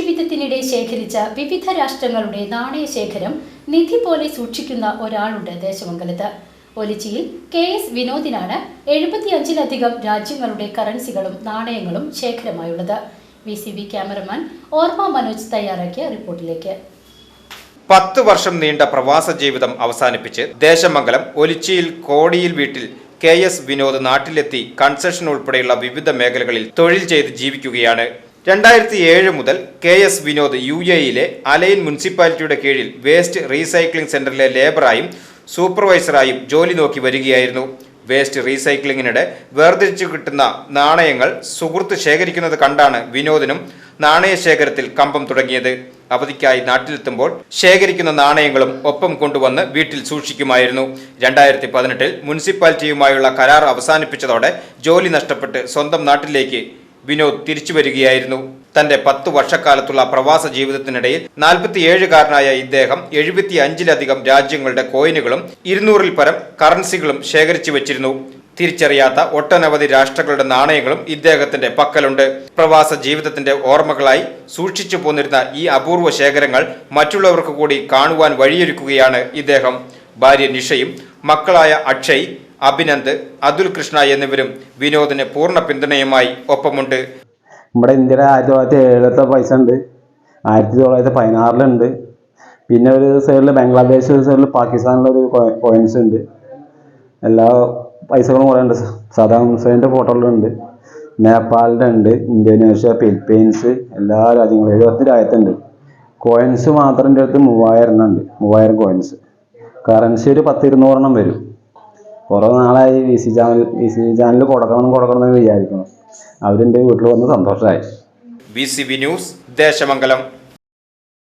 ജീവിതത്തിനിടെ ശേഖരിച്ച വിവിധ രാഷ്ട്രങ്ങളുടെ നാണയ ശേഖരം നിധി പോലെ സൂക്ഷിക്കുന്ന ഒരാളുണ്ട് ദേശമംഗലത്ത്. ഒലിച്ചിയിൽ കെ എസ് വിനോദിനാണ് എഴുപത്തിയഞ്ചിലധികം രാജ്യങ്ങളുടെ കറൻസികളും നാണയങ്ങളും ശേഖരമായുള്ളത്. വി സി ബി ക്യാമറമാൻ ഓർമ്മ മനോജ് തയ്യാറാക്കിയ റിപ്പോർട്ടിലേക്ക്. പത്ത് വർഷം നീണ്ട പ്രവാസ ജീവിതം അവസാനിപ്പിച്ച് ദേശമംഗലം ഒലിച്ചിയിൽ കോടിയിൽ വീട്ടിൽ കെ എസ് വിനോദ് നാട്ടിലെത്തി കൺസെഷൻ ഉൾപ്പെടെയുള്ള വിവിധ മേഖലകളിൽ തൊഴിൽ ചെയ്ത് ജീവിക്കുകയാണ്. രണ്ടായിരത്തി ഏഴ് മുതൽ കെ എസ് വിനോദ് യു എയിലെ അലൈൻ മുനിസിപ്പാലിറ്റിയുടെ കീഴിൽ വേസ്റ്റ് റീസൈക്ലിംഗ് സെന്ററിലെ ലേബറായും സൂപ്പർവൈസറായും ജോലി നോക്കി വരികയായിരുന്നു. വേസ്റ്റ് റീസൈക്ലിങ്ങിനിടെ വേർതിരിച്ചു കിട്ടുന്ന നാണയങ്ങൾ സുഹൃത്ത് ശേഖരിക്കുന്നത് കണ്ടാണ് വിനോദിനും നാണയ ശേഖരത്തിൽ കമ്പം തുടങ്ങിയത്. അവധിക്കായി നാട്ടിലെത്തുമ്പോൾ ശേഖരിക്കുന്ന നാണയങ്ങളും ഒപ്പം കൊണ്ടുവന്ന് വീട്ടിൽ സൂക്ഷിക്കുമായിരുന്നു. രണ്ടായിരത്തി പതിനെട്ടിൽ മുനിസിപ്പാലിറ്റിയുമായുള്ള കരാർ അവസാനിപ്പിച്ചതോടെ ജോലി നഷ്ടപ്പെട്ട് സ്വന്തം നാട്ടിലേക്ക് വിനോദ് തിരിച്ചു വരികയായിരുന്നു. തന്റെ പത്ത് വർഷക്കാലത്തുള്ള പ്രവാസ ജീവിതത്തിനിടയിൽ നാൽപ്പത്തിയേഴുകാരനായ ഇദ്ദേഹം എഴുപത്തി അഞ്ചിലധികം രാജ്യങ്ങളുടെ കോയിനുകളും ഇരുന്നൂറിൽ പരം കറൻസികളും ശേഖരിച്ചു വച്ചിരുന്നു. തിരിച്ചറിയാത്ത ഒട്ടനവധി രാഷ്ട്രങ്ങളുടെ നാണയങ്ങളും ഇദ്ദേഹത്തിന്റെ പക്കലുണ്ട്. പ്രവാസ ജീവിതത്തിന്റെ ഓർമ്മകളായി സൂക്ഷിച്ചു പോന്നിരുന്ന ഈ അപൂർവ ശേഖരങ്ങൾ മറ്റുള്ളവർക്ക് കൂടി കാണുവാൻ വഴിയൊരുക്കുകയാണ് ഇദ്ദേഹം. ഭാര്യ നിഷയും മക്കളായ അക്ഷയ് അഭിനന്ദ് അതുൽ കൃഷ്ണ എന്നിവരും വിനോദിന് പൂർണ പിന്തുണയുമായി ഒപ്പമുണ്ട്. നമ്മുടെ ഇന്ത്യയുടെ ആയിരത്തി തൊള്ളായിരത്തി ഏഴിലത്തെ പൈസ ഉണ്ട്. ആയിരത്തി തൊള്ളായിരത്തി പതിനാറിലുണ്ട് പിന്നെ ഒരു സൈഡിൽ ബംഗ്ലാദേശ് സൈഡിൽ സൈഡിൽ പാകിസ്ഥാനിലൊരു കോയിൻസ് ഉണ്ട്. എല്ലാ പൈസകളും കുറേ ഉണ്ട്. സദാം ഹുസൈന്റെ ഫോട്ടോകളുണ്ട് നേപ്പാളിന്റെ ഉണ്ട്. ഇന്തോനേഷ്യ ഫിലിപ്പീൻസ് എല്ലാ രാജ്യങ്ങളും എഴുപത്തി രാജ്യത്തുണ്ട് കോയിൻസ് മാത്രം എന്റെ അടുത്ത് മൂവായിരം എണ്ണം ഉണ്ട്. മൂവായിരം കോയിൻസ് കറൻസി ഒരു പത്ത് ഇരുന്നൂറെണ്ണം വരും. കുറേ നാളായി V C channel V C channel കൊടുക്കണം കൊടുക്കണം എന്ന് വിചാരിക്കുന്നു. അവരെന്റെ വീട്ടിൽ വന്ന് സന്തോഷമായി. V C V news Desamangalam.